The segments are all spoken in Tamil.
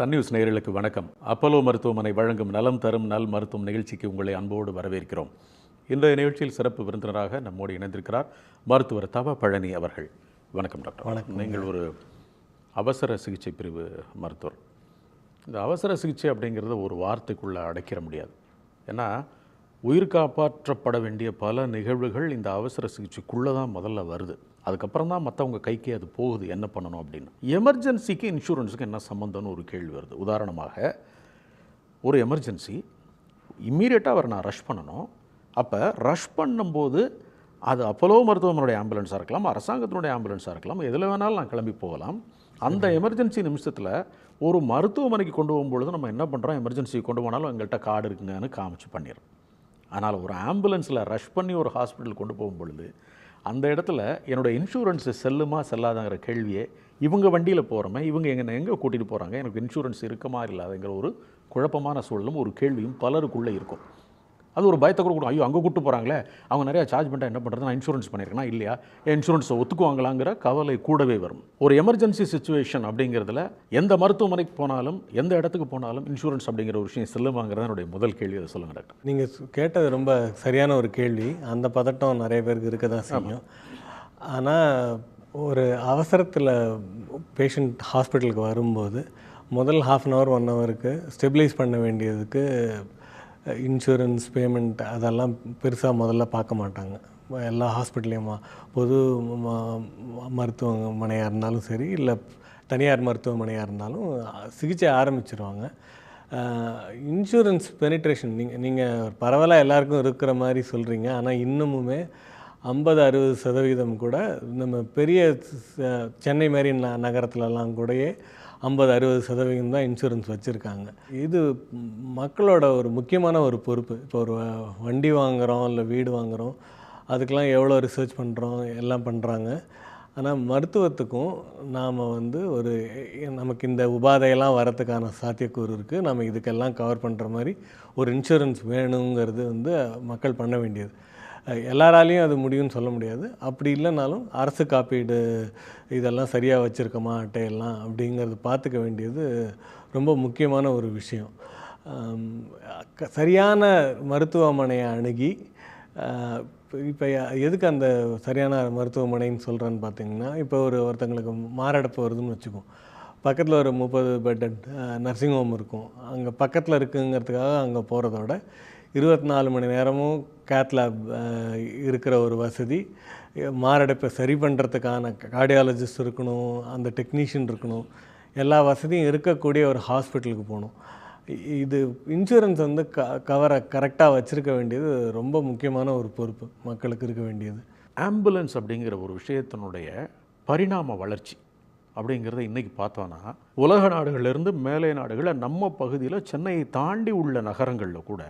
சன் நியூஸ் நேயர்களுக்கு வணக்கம். அப்போலோ மருத்துவமனை வழங்கும் நலம் தரும் நல் மருத்துவம் நிகழ்ச்சிக்கு உங்களை அன்போடு வரவேற்கிறோம். இன்றைய நிகழ்ச்சியில் சிறப்பு விருந்தினராக நம்மோடு இணைந்திருக்கிறார் மருத்துவர் தவ பழனி அவர்கள். வணக்கம் டாக்டர். வணக்கம். நீங்கள் ஒரு அவசர சிகிச்சை பிரிவு மருத்துவர். இந்த அவசர சிகிச்சை அப்படிங்கிறத ஒரு வார்த்தைக்குள்ளே அடைக்கிற முடியாது. ஏன்னா உயிர் காப்பாற்றப்பட வேண்டிய பல நிகழ்வுகள் இந்த அவசர சிகிச்சைக்குள்ளே தான் முதல்ல வருது. அதுக்கப்புறம் தான் மற்றவங்க கைக்கு அது போகுது என்ன பண்ணணும் அப்படின்னு. எமர்ஜென்சிக்கு இன்சூரன்ஸுக்கு என்ன சம்மந்தம்னு ஒரு கேள்வி வருது. உதாரணமாக ஒரு எமர்ஜென்சி இம்மீடியட்டாக அவரை நான் ரஷ் பண்ணணும். அப்போ ரஷ் பண்ணும்போது அது அப்போலோ மருத்துவமனையுடைய ஆம்புலன்ஸாக இருக்கலாம் அரசாங்கத்தினுடைய ஆம்புலன்ஸாக இருக்கலாம் எதில் வேணாலும் நான் கிளம்பி போகலாம். அந்த எமர்ஜென்சி நிமிஷத்தில் ஒரு மருத்துவமனைக்கு கொண்டு போகும்பொழுது நம்ம என்ன பண்ணுறோம் எமர்ஜென்சிக்கு கொண்டு போனாலும் எங்கள்கிட்ட கார்டு இருக்குங்கன்னு காமிச்சு பண்ணிடுறோம் ஆனால் ஒரு ஆம்புலன்ஸில் ரஷ் பண்ணி ஒரு ஹாஸ்பிட்டல் கொண்டு போகும் பொழுது அந்த இடத்துல என்னோடய இன்சூரன்ஸு செல்லுமா செல்லாதாங்கிற கேள்வியே இவங்க வண்டியில் போகிறோமே இவங்க எங்கே எங்கே கூட்டிகிட்டு போகிறாங்க எனக்கு இன்சூரன்ஸ் இருக்குமா இல்லாதங்கிற ஒரு குழப்பமான சூழலும் ஒரு கேள்வியும் பலருக்குள்ளே இருக்கும். அது ஒரு பயத்தை கூட கொடுக்கும் ஐயோ அங்கே கூட்டு போகிறாங்களே அவங்க நிறையா சார்ஜ் பண்ணிட்டா என்ன பண்ணுறது நான் இன்சூரன்ஸ் பண்ணியிருக்கேனா இல்லையா? இன்சூரன்ஸை ஒத்துக்குவாங்களாங்கிற கவலை கூடவே வரும். ஒரு எமர்ஜென்சி சுச்சுவேஷன் அப்படிங்கிறதுல எந்த மருத்துவமனைக்கு போனாலும் எந்த இடத்துக்கு போனாலும் இன்சூரன்ஸ் அப்படிங்கிற ஒரு விஷயம் செல்லுமாங்கிறது என்னுடைய முதல் கேள்வி. அதை சொல்லுங்கள் டாக்டர். நீங்கள் கேட்டது ரொம்ப சரியான ஒரு கேள்வி. அந்த பதட்டம் நிறைய பேருக்கு இருக்க தான் செய்யும். ஆனால் ஒரு அவசரத்தில் பேஷண்ட் ஹாஸ்பிட்டலுக்கு வரும்போது முதல் ஹாஃப் அன் ஹவர் ஒன் ஹவருக்கு ஸ்டெபிலைஸ் பண்ண வேண்டியதுக்கு இன்சூரன்ஸ் பேமெண்ட் அதெல்லாம் பெருசாக முதல்ல பார்க்க மாட்டாங்க. எல்லா ஹாஸ்பிட்டல்லையும்? பொது ம- மருத்துவமனையாக இருந்தாலும் சரி இல்லை தனியார் மருத்துவமனையாக இருந்தாலும் சிகிச்சை ஆரம்பிச்சிருவாங்க. இன்சூரன்ஸ் பெனிட்ரேஷன் நீங்கள் நீங்கள் பரவலாக எல்லாருக்கும் இருக்கிற மாதிரி சொல்கிறீங்க ஆனால் இன்னமுமே ஐம்பது அறுபது சதவீதம் கூட நம்ம பெரிய சென்னை மாதிரி ந நகரத்துலலாம் கூடயே ஐம்பது அறுபது சதவீதம் தான் இன்சூரன்ஸ் வச்சுருக்காங்க. இது மக்களோட ஒரு முக்கியமான ஒரு பொறுப்பு. இப்போ ஒரு வண்டி வாங்குகிறோம் இல்லை வீடு வாங்குகிறோம் அதுக்கெலாம் எவ்வளோ ரிசர்ச் பண்ணுறோம் எல்லாம் பண்ணுறாங்க ஆனால் மருத்துவத்துக்கும் நாம் வந்து ஒரு நமக்கு இந்த உபாதையெல்லாம் வரத்துக்கான சாத்தியக்கூறு இருக்குது நம்ம இதுக்கெல்லாம் கவர் பண்ணுற மாதிரி ஒரு இன்சூரன்ஸ் வேணுங்கிறது வந்து மக்கள் பண்ண வேண்டியது. எல்லாராலையும் அது முடியும்னு சொல்ல முடியாது. அப்படி இல்லைனாலும் அரசு காப்பீடு இதெல்லாம் சரியாக வச்சுருக்கோமா அட்டையெல்லாம் அப்படிங்கிறது பார்த்துக்க வேண்டியது ரொம்ப முக்கியமான ஒரு விஷயம். க- சரியான மருத்துவமனையை அணுகி இப்போ எதுக்கு அந்த சரியான மருத்துவமனைன்னு சொல்கிறேன்னு பார்த்தீங்கன்னா இப்போ ஒரு ஒருத்தங்களுக்கு மாரடைப்பு வருதுன்னு வச்சுக்கோம் பக்கத்தில் ஒரு முப்பது பெட்டட் நர்சிங் ஹோம் இருக்கும். அங்கே பக்கத்தில் இருக்குங்கிறதுக்காக அங்கே போகிறதோட இருபத்தி நாலு மணி நேரமும் கேத் லேப் இருக்கிற ஒரு வசதி. மாரடைப்பை சரி பண்ணுறதுக்கான கார்டியாலஜிஸ்ட் இருக்கணும் அந்த டெக்னீஷியன் இருக்கணும். எல்லா வசதியும் இருக்கக்கூடிய ஒரு ஹாஸ்பிட்டலுக்கு போகணும். இது இன்சூரன்ஸ் வந்து க கவரை கரெக்டாக வச்சுருக்க வேண்டியது ரொம்ப முக்கியமான ஒரு பொறுப்பு மக்களுக்கு இருக்க வேண்டியது. ஆம்புலன்ஸ் அப்படிங்கிற ஒரு விஷயத்தினுடைய பரிணாம வளர்ச்சி அப்படிங்கிறத இன்றைக்கி பார்த்தோன்னா உலக நாடுகள்லேருந்து மேலை நாடுகளில் நம்ம பகுதியில் சென்னையை தாண்டி உள்ள நகரங்களில் கூட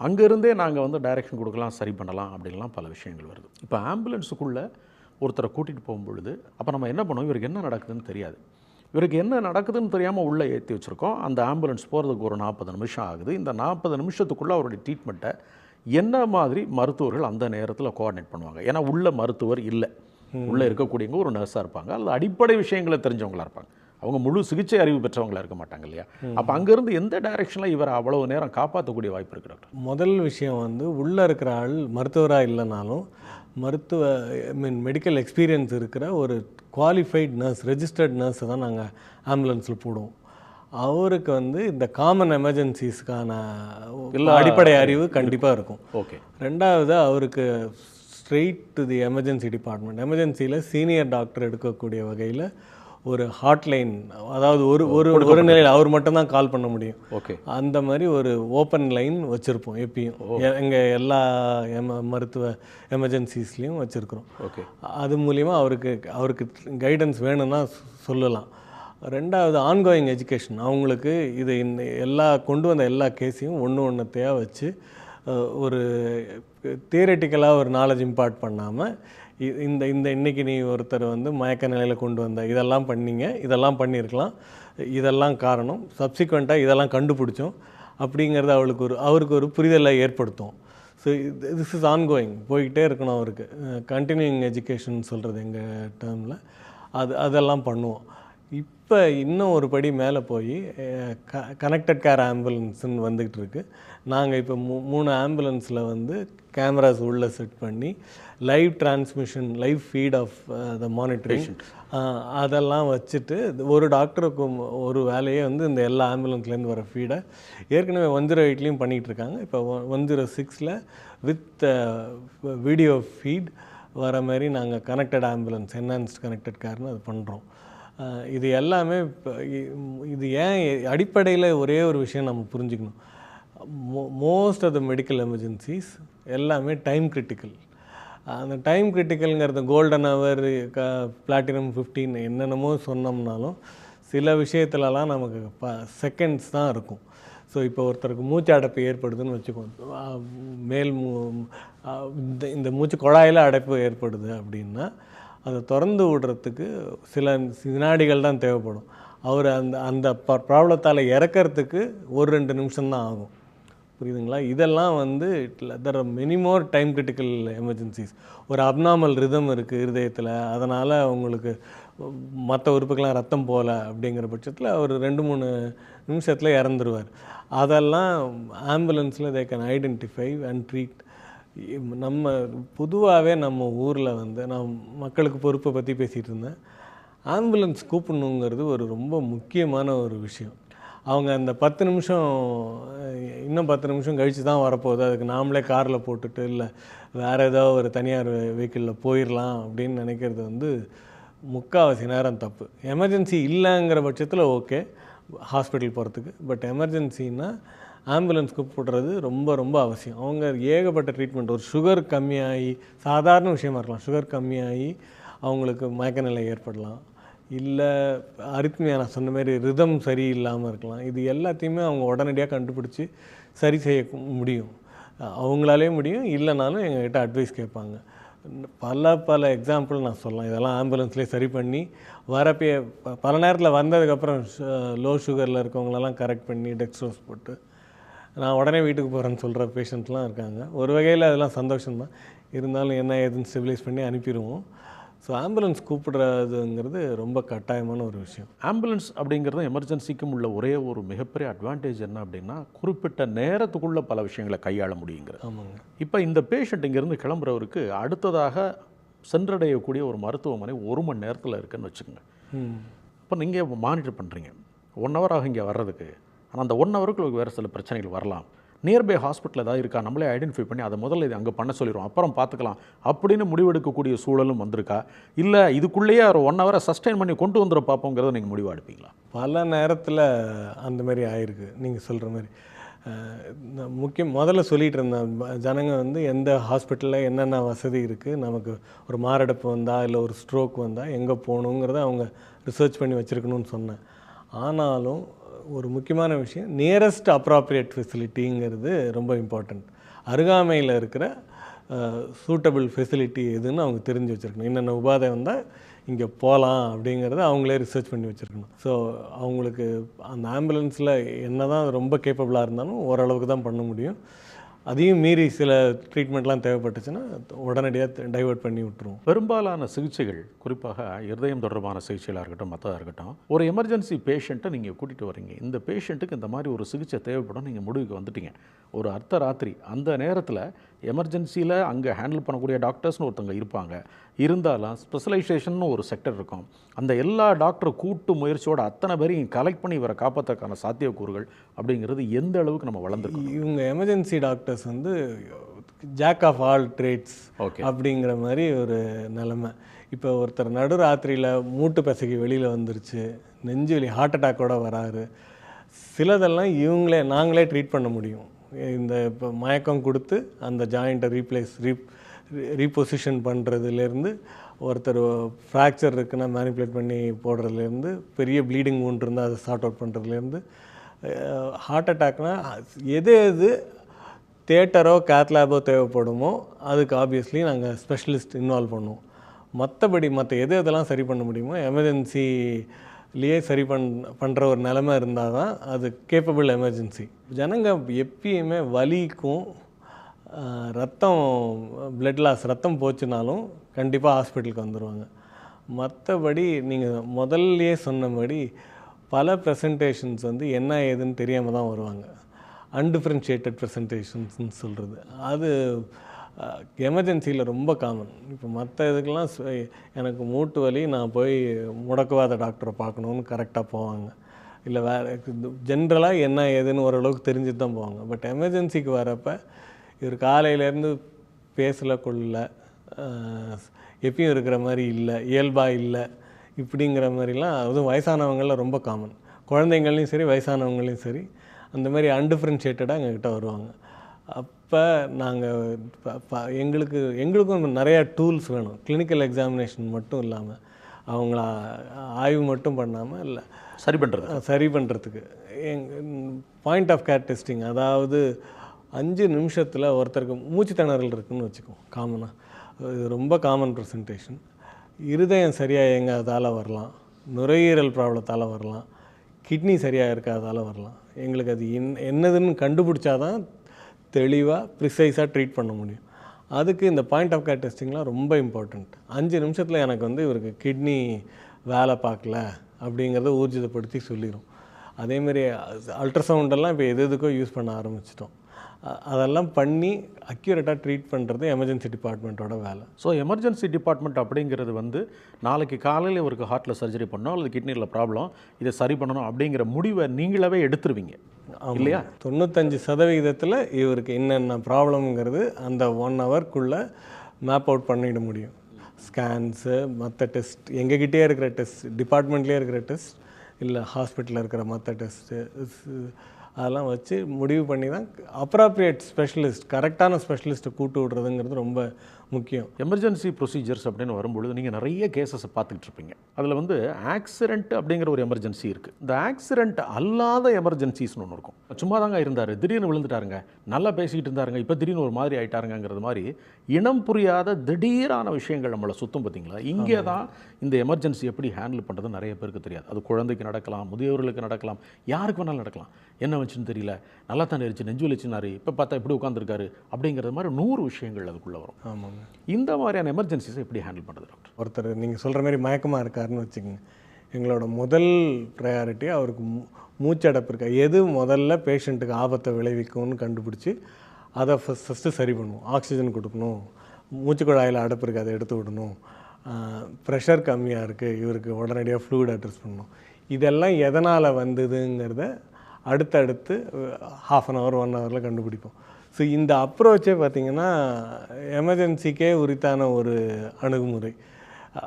அங்கேருந்தே நாங்கள் வந்து டைரக்ஷன் கொடுக்கலாம் சரி பண்ணலாம் அப்படின்லாம் பல விஷயங்கள் வருது. இப்போ ஆம்புலன்ஸுக்குள்ளே ஒருத்தரை கூட்டிகிட்டு போகும்பொழுது அப்போ நம்ம என்ன பண்ணுவோம்? இவருக்கு என்ன நடக்குதுன்னு தெரியாது. இவருக்கு என்ன நடக்குதுன்னு தெரியாமல் உள்ளே ஏற்றி வச்சுருக்கோம். அந்த ஆம்புலன்ஸ் போகிறதுக்கு ஒரு நாற்பது நிமிஷம் ஆகுது. இந்த நாற்பது நிமிஷத்துக்குள்ளே அவருடைய ட்ரீட்மெண்ட்டை என்ன மாதிரி மருத்துவர்கள் அந்த நேரத்தில் கோஆர்டினேட் பண்ணுவாங்க? ஏன்னா உள்ள மருத்துவர் இல்லை. உள்ளே இருக்கக்கூடியவங்க ஒரு நர்ஸாக இருப்பாங்க. அல்லது அடிப்படை விஷயங்களை தெரிஞ்சவங்களா இருப்பாங்க. அவங்க முழு சிகிச்சை அறிவு பெற்றவங்களா இருக்க மாட்டாங்க இல்லையா? அப்போ அங்கேருந்து எந்த டைரெக்ஷனில் இவரை அவ்வளவு நேரம் காப்பாற்றக்கூடிய வாய்ப்பு இருக்கு டாக்டர் முதல் விஷயம் வந்து உள்ளே இருக்கிற ஆள் மருத்துவராக இல்லைனாலும் மருத்துவ ஐ மீன் மெடிக்கல் எக்ஸ்பீரியன்ஸ் இருக்கிற ஒரு குவாலிஃபைட் நர்ஸ் ரெஜிஸ்டர்ட் நர்ஸை தான் நாங்கள் ஆம்புலன்ஸில் போடுவோம். அவருக்கு வந்து இந்த காமன் எமர்ஜென்சிஸ்க்கான அடிப்படை அறிவு கண்டிப்பாக இருக்கும். ஓகே ரெண்டாவது அவருக்கு straight to the emergency department எமர்ஜென்சியில் senior doctor எடுக்கக்கூடிய வகையில் ஒரு ஹாட்லைன் அதாவது ஒரு ஒரு ஒரு நிலையில் அவர் மட்டும்தான் கால் பண்ண முடியும். ஓகே. அந்த மாதிரி ஒரு ஓப்பன் லைன் வச்சுருப்போம் எப்பயும். எ- எங்க எல்லா எம மருத்துவ எமர்ஜென்சிஸ்லேயும் வச்சுருக்குறோம். ஓகே. அது மூலிமா அவருக்கு அவருக்கு கைடன்ஸ் வேணும்னா சொல்லலாம். ரெண்டாவது ஆன்கோயிங் எஜுகேஷன் அவங்களுக்கு இது இந்த எல்லா கொண்டு வந்த எல்லா கேஸையும் ஒன்று ஒன்றத்தையாக வச்சு ஒரு தியரட்டிக்கலாக ஒரு நாலேஜ் இம்பார்ட் பண்ணாமல் இந்த இந்த இன்னைக்கு நீ ஒருத்தர் வந்து மயக்க நிலையில் கொண்டு வந்த இதெல்லாம் பண்ணீங்க இதெல்லாம் பண்ணியிருக்கலாம். இதெல்லாம் காரணம். சப்சிக்வெண்ட்டாக இதெல்லாம் கண்டுபிடிச்சோம். அப்படிங்கிறது அவளுக்கு ஒரு அவருக்கு ஒரு புரிதலை ஏற்படுத்தும். ஸோ திஸ் இஸ் ஆன்கோயிங் போய்கிட்டே இருக்கணும் அவருக்கு. கண்டினியூங் எஜுகேஷன் சொல்கிறது எங்கள் டேர்மில் அது அதெல்லாம் பண்ணுவோம். இப்போ இன்னும் ஒரு படி மேலே போய் க கனெக்டட் கேர் ஆம்புலன்ஸுன்னு வந்துக்கிட்டு இருக்குது நாங்கள் இப்போ மூ மூணு ஆம்புலன்ஸில் வந்து கேமராஸ் உள்ளே செட் பண்ணி live transmission live feed of the monitoring அதெல்லாம் வச்சுட்டு ஒரு டாக்டருக்கு ஒரு வேலையே வந்து இந்த எல்லா ஆம்புலன்ஸ்லேருந்து வர ஃபீடை ஏற்கனவே ஒன் ஜீரோ எயிட்லேயும் பண்ணிகிட்டு இருக்காங்க. இப்போ ஒன் ஜீரோ சிக்ஸில் வித் வீடியோ ஃபீட் வர மாதிரி நாங்கள் கனெக்டட் ஆம்புலன்ஸ் என்ஹான்ஸ்ட் கனெக்டட் கார்னு அது பண்ணுறோம் இது எல்லாமே இது ஏன் அடிப்படையில் ஒரே ஒரு விஷயம் நம்ம புரிஞ்சுக்கணும். Most of the medical emergencies எல்லாமே டைம் கிரிட்டிக்கல் அந்த டைம் கிரிட்டிக்கல்ங்கிறது கோல்டன் ஹவர் க பிளாட்டினம் ஃபிஃப்டீன் என்னென்னமோ சொன்னோம்னாலும் சில விஷயத்துலலாம் நமக்கு ப செகண்ட்ஸ் தான் இருக்கும். ஸோ இப்போ ஒருத்தருக்கு மூச்சு அடைப்பு ஏற்படுதுன்னு வச்சுக்கோ மேல் மூ இந்த இந்த மூச்சு குழாயில் அடைப்பு ஏற்படுது அப்படின்னா அதை திறந்து விடுறதுக்கு சில வினாடிகள் தான் தேவைப்படும். அவர் அந்த அந்த ப்ராப்ளத்தால் இறக்கறதுக்கு ஒரு ரெண்டு நிமிஷம் தான் ஆகும். புரியுதுங்களா? இதெல்லாம் வந்து there are many more time critical emergencies ஒரு அப்னாமல் ரிதம் இருக்குது இருதயத்தில். அதனால் உங்களுக்கு மற்ற உறுப்புக்கெலாம் ரத்தம் போகல அப்படிங்கிற பட்சத்தில் அவர் ரெண்டு மூணு நிமிஷத்தில் இறந்துருவார். அதெல்லாம் ஆம்புலன்ஸில் they can identify and treat நம்ம பொதுவாகவே நம்ம ஊரில் வந்து நான் மக்களுக்கு பொறுப்பை பற்றி பேசிகிட்டு இருந்தேன். ஆம்புலன்ஸ் கூப்பிடணுங்கிறது ஒரு ரொம்ப முக்கியமான ஒரு விஷயம். அவங்க அந்த பத்து நிமிஷம் இன்னும் பத்து நிமிஷம் கழித்து தான் வரப்போகுது. அதுக்கு நாமளே காரில் போட்டுட்டு இல்லை வேறு ஏதோ ஒரு தனியார் வெஹிக்கிளில் போயிடலாம் அப்படின்னு நினைக்கிறது வந்து முக்கால்வாசி நேரம் தப்பு. எமர்ஜென்சி இல்லைங்கிற பட்சத்தில் ஓகே ஹாஸ்பிட்டல் போகிறதுக்கு பட் எமர்ஜென்சின்னா ஆம்புலன்ஸ் கூப்பிடுறது ரொம்ப ரொம்ப அவசியம். அவங்க ஏகப்பட்ட ட்ரீட்மெண்ட் ஒரு சுகர் கம்மியாகி சாதாரண விஷயமா இருக்கலாம். சுகர் கம்மியாகி அவங்களுக்கு மயக்க நிலை ஏற்படலாம். இல்லை அரித்மியா நான் சொன்ன மாதிரி ரிதம் சரியில்லாமல் இருக்கலாம். இது எல்லாத்தையுமே அவங்க உடனடியாக கண்டுபிடிச்சி சரி செய்ய முடியும். அவங்களாலே முடியும். இல்லைனாலும் எங்ககிட்ட அட்வைஸ் கேட்பாங்க. பல பல எக்ஸாம்பிள் நான் சொல்லலாம். இதெல்லாம் ஆம்புலன்ஸ்லேயே சரி பண்ணி வரப்பே ப- பல நேரத்தில் வந்ததுக்கப்புறம் லோ சுகரில் இருக்கவங்களெல்லாம் கரெக்ட் பண்ணி டெக்ஸ்ட்ரோஸ் போட்டு நான் உடனே வீட்டுக்கு போகிறேன்னு சொல்கிற பேஷண்ட்லாம் இருக்காங்க. ஒரு வகையில் அதெல்லாம் சந்தோஷம்தான். இருந்தாலும் என்ன ஏதுன்னு சிவிலைஸ் பண்ணி அனுப்பிடுவோம். ஸோ ஆம்புலன்ஸ் கூப்பிடுறதுங்கிறது ரொம்ப கட்டாயமான ஒரு விஷயம். ஆம்புலன்ஸ் அப்படிங்கிறது எமர்ஜென்சிக்கும் உள்ள ஒரே ஒரு மிகப்பெரிய அட்வான்டேஜ் என்ன அப்படின்னா குறிப்பிட்ட நேரத்துக்குள்ள பல விஷயங்களை கையாள முடியுங்கிறது. ஆமாங்க. இப்போ இந்த பேஷண்ட் இங்கேருந்து கிளம்புறவருக்கு அடுத்ததாக சென்றடையக்கூடிய ஒரு மருத்துவமனை ஒரு மணி நேரத்தில் இருக்குன்னு வச்சுக்கோங்க. இப்போ நீங்கள் மானிட்டர் பண்ணுறீங்க ஒன் ஹவர் ஆகும் இங்கே வர்றதுக்கு. ஆனால் அந்த ஒன் ஹவருக்கு வேறு சில பிரச்சனைகள் வரலாம். நியர்பை ஹாஸ்பிட்டல் ஏதாவது இருக்கா? நம்மளே ஐடென்டிஃபை பண்ணி அதை முதல்ல இது அங்கே பண்ண சொல்லிடுவோம். அப்புறம் பார்த்துக்கலாம். அப்படின்னு முடிவெடுக்கக்கூடிய சூழலும் வந்திருக்கா? இல்லை இதுக்குள்ளேயே ஒரு ஒன் ஹவரை சஸ்டைன் பண்ணி கொண்டு வந்துட பார்ப்போங்கிறத நீங்கள் முடிவு எடுப்பீங்களா? பல நேரத்தில் அந்த மாதிரி ஆயிருக்கு. நீங்கள் சொல்கிற மாதிரி. முக்கியம் முதல்ல சொல்லிகிட்டு இருந்தேன். ஜனங்க வந்து எந்த ஹாஸ்பிட்டலில் என்னென்ன வசதி இருக்குது நமக்கு ஒரு மாரடைப்பு வந்தால் இல்லை ஒரு ஸ்ட்ரோக் வந்தால் எங்கே போகணுங்கிறத அவங்க ரிசர்ச் பண்ணி வச்சுருக்கணும்னு சொன்னேன். ஆனாலும் ஒரு முக்கியமான விஷயம். நியரஸ்ட் அப்ராப்ரியேட் ஃபெசிலிட்டிங்கிறது ரொம்ப இம்பார்ட்டண்ட் அருகாமையில் இருக்கிற சூட்டபிள் ஃபெசிலிட்டி எதுன்னு அவங்க தெரிஞ்சு வச்சுருக்கணும். என்னென்ன உபாதை வந்தால் இங்கே போகலாம் அப்படிங்கிறத அவங்களே ரிசர்ச் பண்ணி வச்சுருக்கணும். ஸோ அவங்களுக்கு அந்த ஆம்புலன்ஸில் என்ன தான் ரொம்ப கேப்பபிளாக இருந்தாலும் ஓரளவுக்கு தான் பண்ண முடியும். அதையும் மீறி சில ட்ரீட்மெண்ட்லாம் தேவைப்பட்டுச்சுன்னா உடனடியாக டைவர்ட் பண்ணி விட்டுருவோம். பெரும்பாலான சிகிச்சைகள் குறிப்பாக இருதயம் தொடர்பான சிகிச்சைகளாக இருக்கட்டும் மற்றதாக இருக்கட்டும் ஒரு எமர்ஜென்சி பேஷண்ட்டை நீங்கள் கூட்டிகிட்டு வரீங்க. இந்த பேஷண்ட்டுக்கு இந்த மாதிரி ஒரு சிகிச்சை தேவைப்படும் நீங்கள் முடிவுக்கு வந்துட்டீங்க. ஒரு அர்த்த ராத்திரி அந்த நேரத்தில் எமர்ஜென்சியில் அங்கே ஹேண்டில் பண்ணக்கூடிய டாக்டர்ஸ்னு ஒருத்தவங்க இருப்பாங்க. இருந்தாலும் ஸ்பெஷலைசேஷன் ஒரு செக்டர் இருக்கும். அந்த எல்லா டாக்டர் கூட்டு முயற்சியோட அத்தனை பேரையும் கலெக்ட் பண்ணி இவரை காப்பாற்றுறதுக்கான சாத்தியக்கூறுகள் அப்படிங்கிறது எந்த அளவுக்கு நம்ம வளர்ந்துருக்கோம் இவங்க எமர்ஜென்சி டாக்டர்ஸ் வந்து jack of all trades okay அப்படிங்கிற மாதிரி ஒரு நிலமை. இப்போ ஒருத்தர் நடு ராத்திரியில் மூட்டு பசைக்கு வெளியில் வந்துருச்சு நெஞ்சு வலி ஹார்ட் அட்டாக்கோட வராரு. சிலதெல்லாம் இவங்களே நாங்களே ட்ரீட் பண்ண முடியும். இந்த இப்போ மயக்கம் கொடுத்து அந்த ஜாயிண்ட்டை ரீப்ளேஸ் ரீப் ரீபொசிஷன் பண்ணுறதுலேருந்து ஒருத்தர் ஃப்ராக்சர் இருக்குன்னா மேனிப்புலேட் பண்ணி போடுறதுலேருந்து பெரிய ப்ளீடிங் ஒன்று இருந்தால் அதை சார்ட் அவுட் பண்ணுறதுலேருந்து ஹார்ட் அட்டாக்னால் எது எது தேட்டரோ கேத்லேபோ தேவைப்படுமோ அதுக்கு ஆப்வியஸ்லி நாங்கள் ஸ்பெஷலிஸ்ட் இன்வால்வ் பண்ணுவோம். மற்றபடி மற்ற எது எதெல்லாம் சரி பண்ண முடியுமோ எமர்ஜென்சிலேயே சரி பண் பண்ணுற ஒரு நிலமை இருந்தால் தான் அது கேப்பபிள் எமர்ஜென்சி ஜனங்க எப்பயுமே வலிக்கும் ரத்தம் பிளட் லாஸ் ரத்தம் போச்சுனாலும் கண்டிப்பாக ஹாஸ்பிட்டலுக்கு வந்துடுவாங்க மற்றபடி நீங்கள் முதல்லையே சொன்னபடி பல ப்ரெசன்டேஷன்ஸ் வந்து என்ன ஏதுன்னு தெரியாமல் தான் வருவாங்க. அன்டிஃப்ரென்ஷியேட்டட் ப்ரெசன்டேஷன்ஸ்னு சொல்கிறது அது எமர்ஜென்சியில் ரொம்ப காமன் இப்போ மற்ற இதுக்கெல்லாம் எனக்கு மூட்டு வலி நான் போய் முடக்குவாத டாக்டரை பார்க்கணுன்னு கரெக்டாக போவாங்க. இல்லை வேறு ஜென்ரலாக என்ன ஏதுன்னு ஓரளவுக்கு தெரிஞ்சுட்டு தான் போவாங்க பட் எமர்ஜென்சிக்கு வரப்போ இவர் காலையிலேருந்து பேசல கொள்ளல. ஆஹ், எப்பயும் இருக்கிற மாதிரி இல்லை இயல்பாக இல்லை இப்படிங்கிற மாதிரிலாம் அதுவும் வயசானவங்களில் ரொம்ப காமன் குழந்தைங்கள்லையும் சரி வயசானவங்களையும் சரி அந்த மாதிரி அன்டிஃப்ரென்ஷியேட்டடாக எங்ககிட்ட வருவாங்க. அப்போ நாங்கள் எங்களுக்கு எங்களுக்கும் நிறையா டூல்ஸ் வேணும். கிளினிக்கல் எக்ஸாமினேஷன் மட்டும் இல்லாமல் அவங்கள ஆய்வு மட்டும் பண்ணாமல் இல்லை. சரி பண்ணுறது சரி பண்ணுறதுக்கு எங் பாயிண்ட் ஆஃப் கேர் டெஸ்டிங் அதாவது அஞ்சு நிமிஷத்தில் ஒருத்தருக்கு மூச்சு திணறல் இருக்குன்னு வச்சுக்கோம் காமனாக இது ரொம்ப காமன் ப்ரெசன்டேஷன் இருதயம் சரியாக இயங்காதால் வரலாம். நுரையீரல் ப்ராப்ளத்தால் வரலாம். கிட்னி சரியாக இருக்காதால வரலாம். எங்களுக்கு அது என் என்னதுன்னு கண்டுபிடிச்சா தான் தெளிவாக ப்ரிசைஸாக ட்ரீட் பண்ண முடியும். அதுக்கு இந்த பாயிண்ட் ஆஃப் கேர் டெஸ்டிங்லாம் ரொம்ப இம்பார்ட்டண்ட் அஞ்சு நிமிஷத்தில் எனக்கு வந்து இவருக்கு கிட்னி வேலை பார்க்கல அப்படிங்கிறத ஊர்ஜிதப்படுத்தி சொல்லிடும் அதேமாரி அல்ட்ராசவுண்டெல்லாம் இப்போ எது எதுக்கோ யூஸ் பண்ண ஆரம்பிச்சிட்டோம். அதெல்லாம் பண்ணி அக்யூரேட்டாக ட்ரீட் பண்ணுறது எமர்ஜென்சி டிபார்ட்மெண்ட்டோட வேலை. ஸோ எமர்ஜென்சி டிபார்ட்மெண்ட் அப்படிங்கிறது வந்து நாளைக்கு காலையில் இவருக்கு ஹார்ட்டில் சர்ஜரி பண்ணோம் அல்லது கிட்னியில் ப்ராப்ளம் இதை சரி பண்ணணும் அப்படிங்கிற முடிவை நீங்களாவே எடுத்துருவீங்க. இல்லையா? தொண்ணூத்தஞ்சு சதவிகிதத்தில் இவருக்கு என்னென்ன ப்ராப்ளம்ங்கிறது அந்த ஒன் ஹவர்க்குள்ளே மேப் அவுட் பண்ணிட முடியும். ஸ்கேன்ஸு மற்ற டெஸ்ட் எங்ககிட்டயே இருக்கிற டெஸ்ட் டிபார்ட்மெண்ட்லேயே இருக்கிற டெஸ்ட் இல்லை ஹாஸ்பிட்டலில் இருக்கிற மற்ற டெஸ்ட்டு அதெல்லாம் வச்சு முடிவு பண்ணி தான் அப்ராப்ரியேட் ஸ்பெஷலிஸ்ட் கரெக்டான ஸ்பெஷலிஸ்ட்டை கூட்டு விடுறதுங்கிறது ரொம்ப முக்கியம். எமர்ஜென்சி ப்ரொசீஜர்ஸ் அப்படின்னு வரும்பொழுது நீங்கள் நிறைய கேசஸை பார்த்துக்கிட்டு இருப்பீங்க. அதில் வந்து ஆக்சிடென்ட் அப்படிங்கிற ஒரு எமர்ஜென்சி இருக்குது இந்த ஆக்சிடென்ட் அல்லாத எமர்ஜென்சிஸ்னு ஒன்று இருக்கும். சும்மா தாங்க இருந்தார். திடீர்னு விழுந்துட்டாருங்க. நல்லா பேசிக்கிட்டு இருந்தாருங்க. இப்போ திடீர்னு ஒரு மாதிரி ஆயிட்டாருங்கிறது மாதிரி இனம் புரியாத திடீரான விஷயங்கள் நம்மளை சுத்தம் பார்த்தீங்களா? இங்கே தான் இந்த எமர்ஜென்சி எப்படி ஹேண்டில் பண்ணுறது நிறைய பேருக்கு தெரியாது. அது குழந்தைக்கு நடக்கலாம் முதியவர்களுக்கு நடக்கலாம் யாருக்கு வேணாலும் நடக்கலாம். என்ன வச்சுன்னு தெரியல? நல்லா தானே இருந்துச்சு. நெஞ்சு வலிச்சுனாரு இப்போ பார்த்தா இப்படி உட்காந்துருக்காரு அப்படிங்கிறது மாதிரி நூறு விஷயங்கள் அதுக்குள்ளே வரும். ஆமாங்க. இந்த மாதிரியான எமர்ஜென்சிஸை எப்படி ஹேண்டில் பண்ணுறது டாக்டர் ஒருத்தர் நீங்கள் சொல்கிற மாதிரி மயக்கமாக இருக்காருன்னு வச்சுக்கோங்க. எங்களோட முதல் ப்ரையாரிட்டி அவருக்கு மூச்சடைப்பு இருக்கா எது முதல்ல பேஷண்ட்டுக்கு ஆபத்தை விளைவிக்கும்னு கண்டுபிடிச்சி அதை ஃபஸ்ட் ஃபஸ்ட்டு சரி பண்ணுவோம். ஆக்சிஜன் கொடுக்கணும் மூச்சு குழாயில் அடைப்பு இருக்குது அதை எடுத்து விடணும். ப்ரெஷர் கம்மியாக இருக்குது இவருக்கு உடனடியாக ஃப்ளூயிட் அட்ரஸ் பண்ணணும். இதெல்லாம் எதனால் வந்ததுங்கிறத அடுத்தடுத்து ஹாஃப் அன் ஹவர் ஒன் ஹவரில் கண்டுபிடிப்போம். ஸோ இந்த அப்ரோச்சே பார்த்திங்கன்னா எமர்ஜென்சிக்கே உரித்தான ஒரு அணுகுமுறை.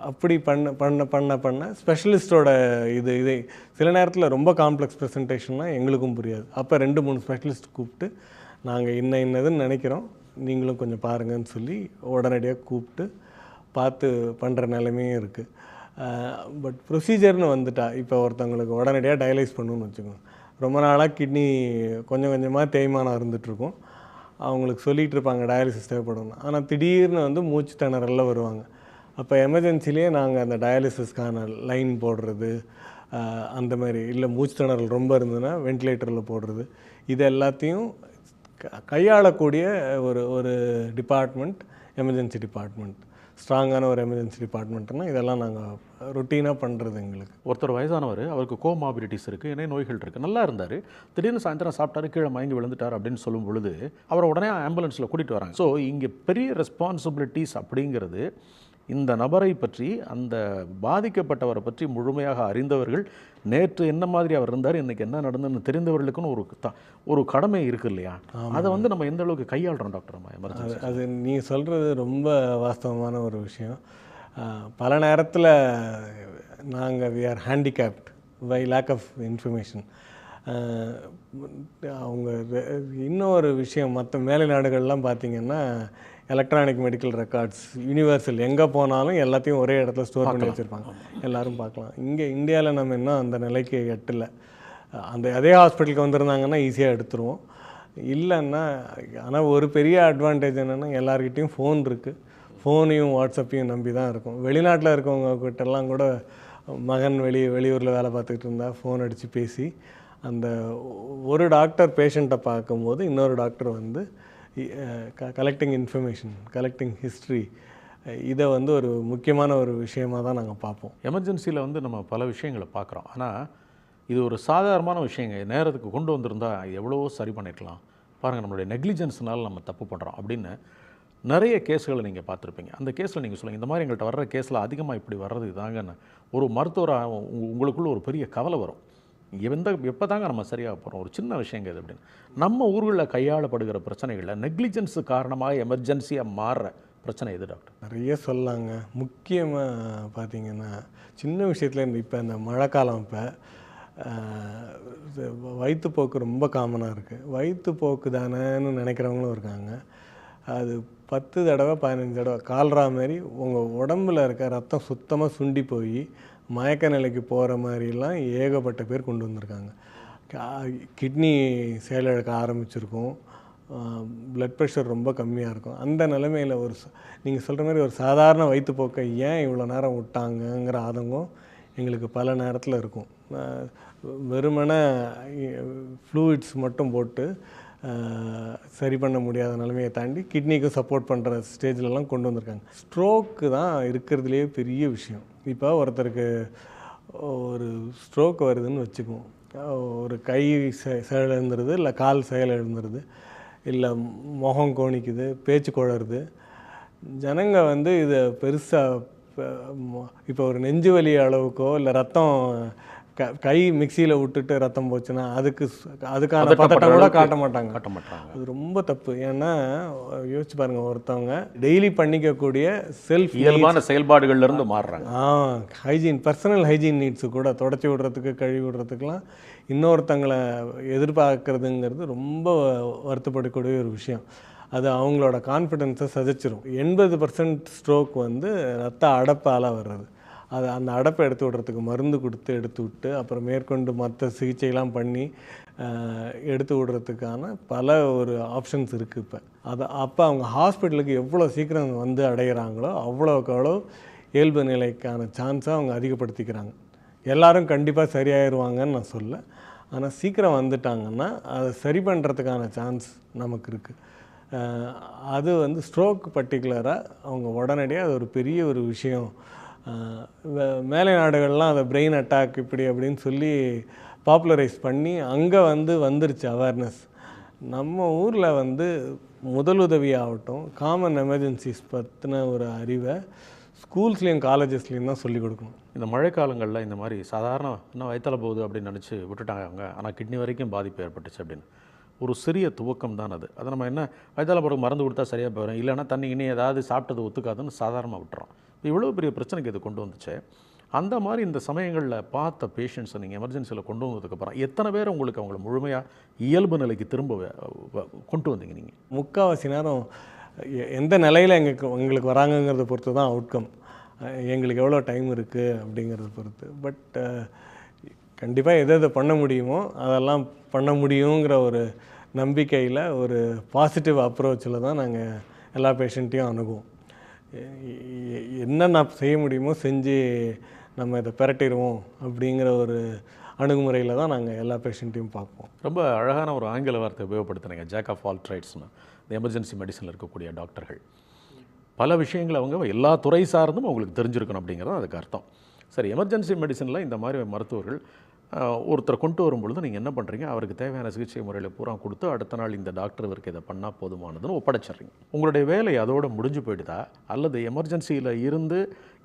அப்படி பண்ண பண்ண பண்ண பண்ண ஸ்பெஷலிஸ்ட்டோட இது இதை சில நேரத்தில் ரொம்ப காம்ப்ளெக்ஸ் ப்ரெசன்டேஷன்லாம் எங்களுக்கும் புரியாது. அப்போ ரெண்டு மூணு ஸ்பெஷலிஸ்ட் கூப்பிட்டு நாங்கள் இன்ன இன்னதுன்னு நினைக்கிறோம். நீங்களும் கொஞ்சம் பாருங்கன்னு சொல்லி உடனடியாக கூப்பிட்டு பார்த்து பண்ணுற நிலைமையும் இருக்குது பட் ப்ரொசீஜர்னு வந்துட்டா இப்போ ஒருத்தவங்களுக்கு உடனடியாக டயலைஸ் பண்ணணும்னு வச்சுக்கோங்க. ரொம்ப நாளாக கிட்னி கொஞ்சம் கொஞ்சமாக தேய்மானம் இருந்துகிட்ருக்கும் அவங்களுக்கு சொல்லிகிட்டு இருப்பாங்க டயாலிசிஸ் தேவைப்படும் ஆனால் திடீர்னு வந்து மூச்சு திணறல்ல வருவாங்க. அப்போ எமர்ஜென்சிலேயே நாங்கள் அந்த டயாலிசிஸ்க்கான லைன் போடுறது அந்த மாதிரி. இல்லை மூச்சு திணறல் ரொம்ப இருந்ததுன்னா வென்டிலேட்டரில் போடுறது. இது எல்லாத்தையும் க- கையாளக்கூடிய ஒரு ஒரு டிபார்ட்மெண்ட் எமர்ஜென்சி டிபார்ட்மெண்ட் ஸ்ட்ராங்கான ஒரு எமர்ஜென்சி டிபார்ட்மெண்ட்னா இதெல்லாம் நாங்கள் ருட்டீனாக பண்ணுறது எங்களுக்கு. ஒருத்தர் வயசானவர் அவருக்கு கோமாபிலிட்டிஸ் இருக்குது இணை நோய்கள் இருக்குது நல்லா இருந்தார். திடீர்னு சாயந்தரம் சாப்பிட்டாரு கீழே மயங்கி விழுந்துட்டார் அப்படின்னு சொல்லும் பொழுது அவரை உடனே ஆம்புலன்ஸில் கூட்டிகிட்டு வராங்க. ஸோ இங்கே பெரிய ரெஸ்பான்சிபிலிட்டிஸ் அப்படிங்கிறது இந்த நபரை பற்றி அந்த பாதிக்கப்பட்டவரை பற்றி முழுமையாக அறிந்தவர்கள் நேற்று என்ன மாதிரி அவர் இருந்தார் இன்னைக்கு என்ன நடந்ததுன்னு தெரிந்தவர்களுக்குன்னு ஒரு த- ஒரு கடமை இருக்குது இல்லையா? அதை வந்து நம்ம எந்த அளவுக்கு கையாளுறோம் டாக்டர் எமர்ஜென்சி? அது நீங்கள் சொல்கிறது ரொம்ப வாஸ்தவமான ஒரு விஷயம். பல நேரத்தில் நாங்கள் we are handicapped by lack of information அவங்க இன்னொரு விஷயம் மற்ற மேலை நாடுகள்லாம் பார்த்தீங்கன்னா எலக்ட்ரானிக் மெடிக்கல் ரெக்கார்ட்ஸ் யூனிவர்சல் எங்கே போனாலும் எல்லாத்தையும் ஒரே இடத்துல ஸ்டோர் பண்ணி வச்சுருப்பாங்க. எல்லாரும் பார்க்கலாம். இங்கே இந்தியாவில் நம்ம இன்னும் அந்த நிலைக்கு எட்டலை. அந்த அதே ஹாஸ்பிட்டலுக்கு வந்திருந்தாங்கன்னா ஈஸியாக எடுத்துருவோம். இல்லைன்னா ஆனால் ஒரு பெரிய அட்வான்டேஜ் என்னென்னா எல்லார்கிட்டேயும் ஃபோன் இருக்குது ஃபோனையும் வாட்ஸ்அப்பையும் நம்பி தான் இருக்கும். வெளிநாட்டில் இருக்கவங்க கிட்டலாம் கூட மகன் வெளி வெளியூரில் வேலை பார்த்துக்கிட்டு இருந்தால் ஃபோன் அடித்து பேசி அந்த ஒரு டாக்டர் பேஷண்ட்டை பார்க்கும்போது இன்னொரு டாக்டர் வந்து கலெக்டிங் இன்ஃபர்மேஷன் கலெக்டிங் ஹிஸ்ட்ரி இதை வந்து ஒரு முக்கியமான ஒரு விஷயமா தான் நாங்கள் பார்ப்போம். எமர்ஜென்சியில் வந்து நம்ம பல விஷயங்களை பார்க்குறோம். ஆனால் இது ஒரு சாதாரணமான விஷயங்க. நேரத்துக்கு கொண்டு வந்திருந்தால் எவ்வளவோ சரி பண்ணிக்கலாம் பாருங்கள் நம்மளுடைய நெக்லிஜென்ஸ்னால நம்ம தப்பு பண்ணுறோம் அப்படின்னு நிறைய கேஸ்களை நீங்கள் பார்த்துருப்பீங்க. அந்த கேஸில் நீங்கள் சொல்லுங்கள் இந்த மாதிரி எங்கள்கிட்ட வர்ற கேஸில் அதிகமாக இப்படி வர்றது இதாங்கன்னு ஒரு மருத்துவராக உங்களுக்குள்ள ஒரு பெரிய கவலை வரும். எந்த எப்போ தாங்க நம்ம சரியாக போகிறோம்? ஒரு சின்ன விஷயங்க இது அப்படின்னு. நம்ம ஊர்களில் கையாளப்படுகிற பிரச்சனைகளில் நெக்லிஜென்ஸ் காரணமாக எமர்ஜென்சியாக மாறுற பிரச்சனை எது டாக்டர்? நிறைய சொல்லாங்க முக்கியமாக பார்த்தீங்கன்னா சின்ன விஷயத்துல இந்த இப்போ இந்த மழை காலம் இப்போ வயிற்றுப்போக்கு ரொம்ப காமனாக இருக்குது வயிற்றுப்போக்கு தானேன்னு நினைக்கிறவங்களும் இருக்காங்க. அது பத்து தடவை பதினஞ்சு தடவை கால்ரா மாதிரி உங்கள் உடம்புல இருக்க ரத்தம் சுத்தமாக சுண்டி போய் மயக்க நிலைக்கு போகிற மாதிரிலாம் ஏகப்பட்ட பேர் கொண்டு வந்திருக்காங்க. கிட்னி செயலிழக்க ஆரம்பிச்சிருக்கும். ப்ளட் ப்ரெஷர் ரொம்ப கம்மியாக இருக்கும். அந்த நிலைமையில் ஒரு நீங்கள் சொல்கிற மாதிரி ஒரு சாதாரண வயிற்றுப்போக்கை ஏன் இவ்வளோ நேரம் விட்டாங்கங்கிற ஆதங்கம் எங்களுக்கு பல நேரத்தில் இருக்கும். அஹ் வெறுமனே ஃப்ளூயிட்ஸ் மட்டும் போட்டு சரி பண்ண முடியாத நிலைமையை தாண்டி கிட்னிக்கு சப்போர்ட் பண்ணுற ஸ்டேஜ்லலாம் கொண்டு வந்திருக்காங்க. ஸ்ட்ரோக்கு தான் இருக்கிறதுலேயே பெரிய விஷயம். இப்போ ஒருத்தருக்கு ஒரு ஸ்ட்ரோக் வருதுன்னு வச்சுக்குவோம். ஒரு கை செ- செயல் இல்லை கால் செயலிழந்துருது இல்லை முகம் கோணிக்குது பேச்சு குழருது. ஜனங்க வந்து இதை பெருசாக இப்போ ஒரு நெஞ்சு வலி அளவுக்கோ இல்லை ரத்தம் க கை மிக்சியில் விட்டுட்டு ரத்தம் போச்சுன்னா அதுக்கு அதுக்கான பதட்டம் கூட காட்ட மாட்டாங்க. காட்ட மாட்டாங்க. அது ரொம்ப தப்பு. ஏன்னா யோசிச்சு பாருங்க ஒருத்தவங்க டெய்லி பண்ணிக்கக்கூடிய செல்ஃப் இயல்பான செயல்பாடுகள்ல இருந்து மாறுறாங்க. ஆ ஹைஜீன் பர்சனல் ஹைஜீன் நீட்ஸு கூட தொடச்சி விடுறதுக்கு கழுவி விடுறதுக்கெலாம் இன்னொருத்தங்களை எதிர்பார்க்கறதுங்கிறது ரொம்ப வருத்தப்படக்கூடிய ஒரு விஷயம். அது அவங்களோட கான்ஃபிடென்ஸை சதைச்சிரும் எண்பது பர்சன்ட் ஸ்ட்ரோக் வந்து ரத்த அடப்பால் வர்றது. அதை அந்த அடப்பை எடுத்து விடுறதுக்கு மருந்து கொடுத்து எடுத்து விட்டு அப்புறம் மேற்கொண்டு மற்ற சிகிச்சைலாம் பண்ணி எடுத்து விடுறதுக்கான பல ஒரு ஆப்ஷன்ஸ் இருக்குது இப்போ. அதை அப்போ அவங்க ஹாஸ்பிட்டலுக்கு எவ்வளோ சீக்கிரம் வந்து அடைகிறாங்களோ அவ்வளோக்கு அவ்வளோ இயல்பு நிலைக்கான சான்ஸை அவங்க அதிகப்படுத்திக்கிறாங்க. எல்லாரும் கண்டிப்பாக சரியாயிருவாங்கன்னு நான் சொல்ல. ஆனால் சீக்கிரம் வந்துட்டாங்கன்னா அதை சரி பண்ணுறதுக்கான சான்ஸ் நமக்கு இருக்குது அது வந்து ஸ்ட்ரோக் பர்டிகுலராக அவங்க உடனடியாக அது ஒரு பெரிய ஒரு விஷயம் மேலை நாடுகள்லாம் அதை பிரெயின் அட்டாக் இப்படி அப்படின்னு சொல்லி பாப்புலரைஸ் பண்ணி அங்கே வந்து வந்துருச்சு அவேர்னஸ் நம்ம ஊரில் வந்து முதலுதவி ஆகட்டும் காமன் எமர்ஜென்சிஸ் பற்றின ஒரு அறிவை ஸ்கூல்ஸ்லேயும் காலேஜஸ்லேயும் தான் சொல்லிக் கொடுக்கணும். இந்த மழைக்காலங்களில் இந்த மாதிரி சாதாரண என்ன வயத்தில் போகுது அப்படின்னு நினச்சி விட்டுட்டாங்க அவங்க. ஆனால் கிட்னி வரைக்கும் பாதிப்பு ஏற்பட்டுச்சு அப்படின்னு. ஒரு சிறிய துவக்கம் தான் அது. அதை நம்ம என்ன வயிற்றுல போட மருந்து கொடுத்தா சரியாக போயிடும் இல்லைன்னா தண்ணி இனி ஏதாவது சாப்பிட்டது ஒத்துக்காதுன்னு சாதாரணமாக விட்டுறோம். இப்போ இவ்வளோ பெரிய பிரச்சனைக்கு இது கொண்டு வந்துச்சு. அந்த மாதிரி இந்த சமயங்களில் பார்த்த பேஷண்ட்ஸை நீங்கள் எமர்ஜென்சியில் கொண்டு வந்ததுக்கப்புறம் எத்தனை பேர் உங்களுக்கு அவங்கள முழுமையாக இயல்பு நிலைக்கு திரும்ப வ- கொண்டு வந்தீங்க நீங்கள் முக்கால்வாசி நேரம் எ- எந்த நிலையில் எங்களுக்கு எங்களுக்கு வராங்கங்கிறத பொறுத்து தான் அவுட்கம் எங்களுக்கு எவ்வளோ டைம் இருக்குது அப்படிங்கிறத பொறுத்து. பட் கண்டிப்பாக எதை எதை பண்ண முடியுமோ அதெல்லாம் பண்ண முடியுங்கிற ஒரு நம்பிக்கையில் ஒரு பாசிட்டிவ் அப்ரோச்சில் தான் நாங்கள் எல்லா பேஷண்ட்டையும் அணுகுவோம். என்ன நான் செய்ய முடியுமோ செஞ்சு நம்ம இதை பிரட்டிடுவோம் அப்படிங்கிற ஒரு அணுகுமுறையில் தான் நாங்கள் எல்லா பேஷண்ட்டையும் பார்ப்போம். ரொம்ப அழகான ஒரு ஆங்கில வார்த்தை உபயோகப்படுத்துனீங்க ஜாக் ஆஃப் ஆல் ட்ரைட்ஸ்னு இந்த எமர்ஜென்சி மெடிசனில் இருக்கக்கூடிய டாக்டர்கள். பல விஷயங்கள் அவங்க எல்லா துறை சார்ந்தும் அவங்களுக்கு தெரிஞ்சிருக்கணும் அப்படிங்கிறது அதுக்கு அர்த்தம். சரி எமர்ஜென்சி மெடிசனில் இந்த மாதிரி மருத்துவர்கள் ஒருத்தரை கொண்டு வரும்பொழுது நீங்கள் என்ன பண்ணுறீங்க அவருக்கு தேவையான சிகிச்சை முறையில் பூரா கொடுத்து அடுத்த நாள் இந்த டாக்டர் இவருக்கு இதை பண்ணால் போதுமானதுன்னு ஒப்படைச்சிட்றீங்க. உங்களுடைய வேலை அதோடு முடிஞ்சு போயிடுதா? அல்லது எமர்ஜென்சியில் இருந்து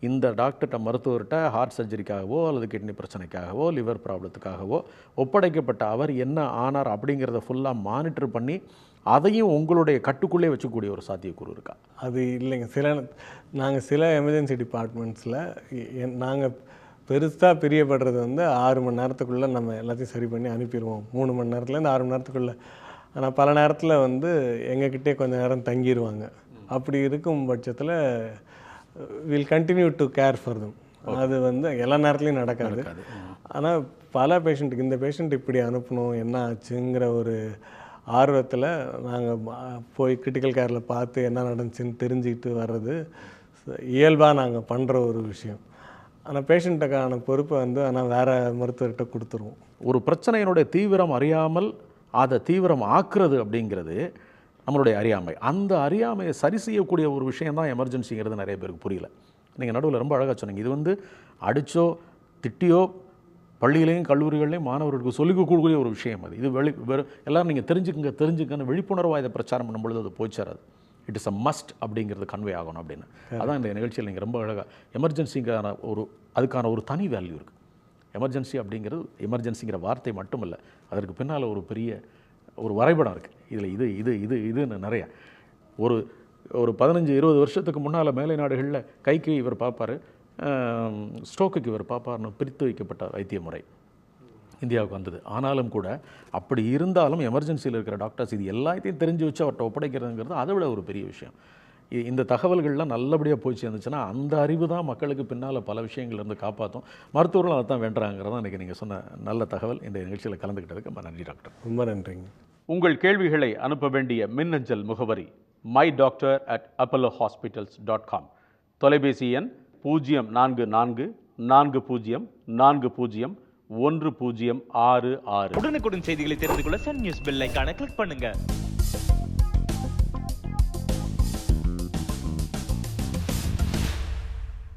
இந்த டாக்டர்கிட்ட மருத்துவர்கிட்ட ஹார்ட் சர்ஜரிக்காகவோ அல்லது கிட்னி பிரச்சனைக்காகவோ லிவர் ப்ராப்ளத்துக்காகவோ ஒப்படைக்கப்பட்ட அவர் என்ன ஆனார் அப்படிங்கிறத ஃபுல்லாக மானிட்டர் பண்ணி அதையும் உங்களுடைய கட்டுக்குள்ளே வச்சுக்கூடிய ஒரு சாத்தியக்கூறு இருக்கா? அது இல்லைங்க. சில நாங்கள் சில எமர்ஜென்சி டிபார்ட்மெண்ட்ஸில் நாங்கள் பெருசாக பிரியப்படுறது வந்து ஆறு மணி நேரத்துக்குள்ளே நம்ம எல்லாத்தையும் சரி பண்ணி அனுப்பிடுவோம். மூணு மணி நேரத்துலேருந்து ஆறு மணி நேரத்துக்குள்ளே. ஆனால் பல நேரத்தில் வந்து எங்ககிட்டே கொஞ்சம் நேரம் தங்கிடுவாங்க அப்படி இருக்கும் பட்சத்தில் will continue to care for them. அது வந்து எல்லா நேரத்துலையும் நடக்காது. ஆனால் பல பேஷண்ட்டுக்கு இந்த பேஷண்ட் இப்படி அனுப்பணும் என்ன ஆச்சுங்கிற ஒரு ஆர்வத்தில் நாங்கள் போய் கிரிட்டிக்கல் கேரில் பார்த்து என்ன நடந்துச்சுன்னு தெரிஞ்சுக்கிட்டு வர்றது இயல்பாக நாங்கள் பண்ணுற ஒரு விஷயம். ஆனால் பேஷண்ட்டுக்கான பொறுப்பை வந்து ஆனால் வேறு மருத்துவர்கிட்ட கொடுத்துருவோம். ஒரு பிரச்சனையினுடைய தீவிரம் அறியாமல் அதை தீவிரம் ஆக்குறது அப்படிங்கிறது நம்மளுடைய அறியாமை. அந்த அறியாமையை சரி செய்யக்கூடிய ஒரு விஷயம் தான் எமர்ஜென்சிங்கிறது நிறைய பேருக்கு புரியல. நீங்கள் நடுவில் ரொம்ப அழகாக சொன்னீங்க. இது வந்து அடித்தோ திட்டியோ பள்ளியிலையும் கல்லூரிகள்லையும் மாணவர்களுக்கு சொல்லிக் கொடுக்கக்கூடிய ஒரு விஷயம் அது. இது வெளி வெறும் எல்லாரும் நீங்கள் தெரிஞ்சுக்கங்க தெரிஞ்சுக்கன்னு விழிப்புணர்வாக இதை பிரச்சாரம் பண்ணும்பொழுது அது போய்ச்சாராது இட் இஸ் அ மஸ்ட் அப்படிங்கிறது கன்வே ஆகணும் அப்படின்னு. அதான் இந்த நிகழ்ச்சியில் நீங்கள் ரொம்ப அழகாக எமர்ஜென்சிக்கான ஒரு அதுக்கான ஒரு தனி வேல்யூ இருக்குது எமர்ஜென்சி அப்படிங்கிறது எமர்ஜென்சிங்கிற வார்த்தை மட்டுமல்ல அதற்கு பின்னால் ஒரு பெரிய ஒரு வரைபடம் இருக்குது இதில் இது இது இது இதுன்னு நிறைய. ஒரு ஒரு பதினஞ்சு இருபது வருஷத்துக்கு முன்னால் மேலை நாடுகளில் கைக்கு இவர் பார்ப்பார் ஸ்ட்ரோக்குக்கு இவர் பார்ப்பார்னு பிரித்து வைக்கப்பட்ட வைத்திய முறை. இந்தியாவுக்கு வந்தது. ஆனாலும் கூட அப்படி இருந்தாலும் எமர்ஜென்சியில் இருக்கிற டாக்டர்ஸ் இது எல்லாத்தையும் தெரிஞ்சு வச்சு அவர்கிட்ட ஒப்படைக்கிறதுங்கிறது அதை விட ஒரு பெரிய விஷயம். இந்த தகவல்கள்லாம் நல்லபடியாக போய் சேர்ந்துச்சுன்னா அந்த அறிவு தான் மக்களுக்கு பின்னால் பல விஷயங்கள்ல இருந்து காப்பாற்றும் மருத்துவர்களும் அதை தான் வேண்டுறாங்கிறதான் இன்றைக்கி நீங்கள் சொன்ன நல்ல தகவல். இந்த நிகழ்ச்சியில் கலந்துக்கிட்டதுக்கு ரொம்ப நன்றி டாக்டர். ரொம்ப நன்றிங்க. உங்கள் கேள்விகளை அனுப்ப வேண்டிய மின்னஞ்சல் முகவரி my doctor at Apollo hospitals dot com தொலைபேசி எண் பூஜ்ஜியம் நான்கு நான்கு நான்கு பூஜ்ஜியம் நான்கு பூஜ்ஜியம் ஒன்று பூஜ்ஜியம் ஆறு ஆறு. உடனுக்குடன் செய்திகளை தெரிந்து கொள்ள சன் நியூஸ் பெல் ஐக்கான கிளிக் பண்ணுங்க.